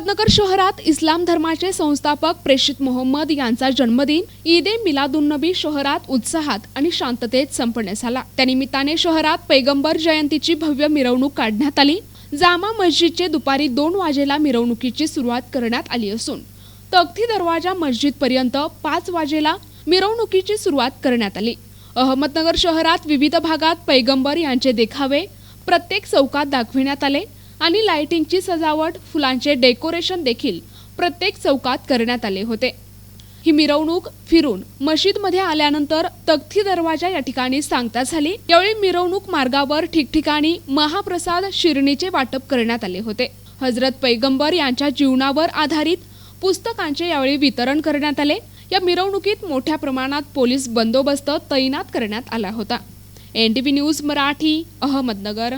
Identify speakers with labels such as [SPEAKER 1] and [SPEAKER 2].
[SPEAKER 1] अहमदनगर शहरात इस्लाम धर्माचे संस्थापक प्रेषित मोहम्मद यांचा जन्मदिन ईद ए मिलादुन्नबी शहरात उत्साहात आणि शांततेत संपन्न झाला. त्यानिमित्ताने शहरात पैगंबर जयंतीची भव्य मिरवणूक काढण्यात आली. जामा मस्जिदचे दुपारी दोन वाजेला मिरवणुकीची सुरुवात करण्यात आली असून तख्ती दरवाजा मस्जिद पर्यंत पाच वाजेला मिरवणुकीची सुरुवात करण्यात आली. अहमदनगर शहरात विविध भागात पैगंबर यांचे देखावे प्रत्येक चौकात दाखविण्यात आले. आणि लाइटिंगची सजावट फुलांचे डेकोरेशन देखील प्रत्येक चौकात करण्यात आले होते. ही मिरवणूक फिरून मशीदमध्ये आल्यानंतर तख्ती दरवाजा या ठिकाणी सांगता झाली. यावेळी मिरवणूक मार्गावर ठिकठिकाणी महाप्रसाद शिरणीचे वाटप करण्यात आले होते. हजरत पैगंबर यांच्या जीवनावर आधारित पुस्तकांचे यावेळी वितरण करण्यात आले. या मिरवणुकीत मोठ्या प्रमाणात पोलीस बंदोबस्त तैनात करण्यात आला होता. N T V news Marathi Ahmednagar.